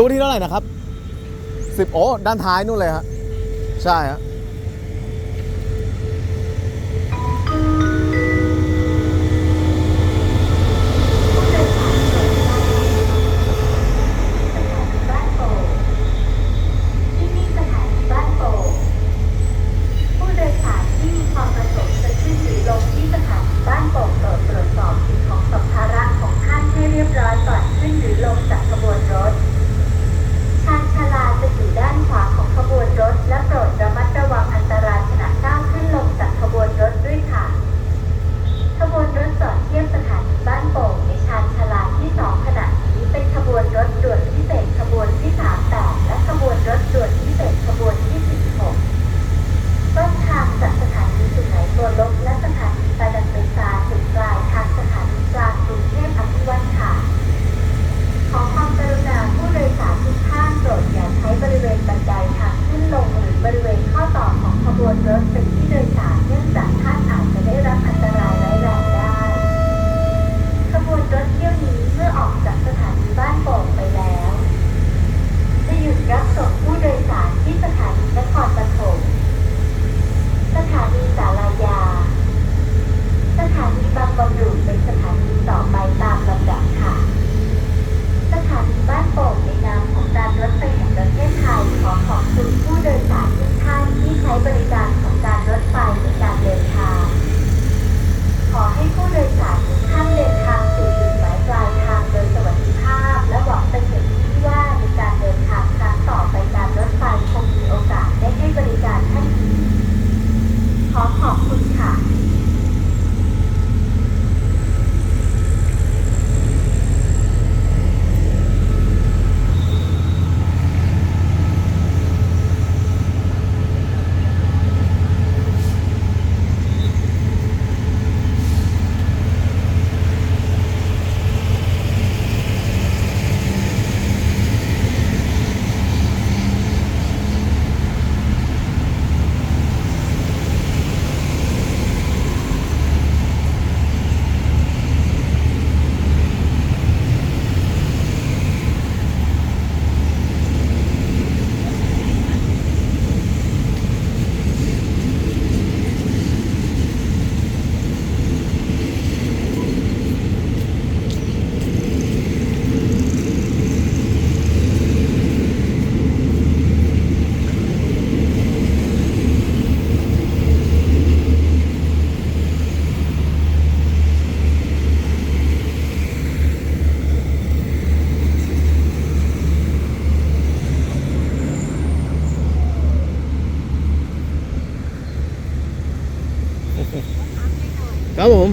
ตู้ที่เท่าไหร่นะครับสิบโอ้ด้านท้ายนู่นเลยฮะใช่ฮะ Adalah. ค่ะ ครับผม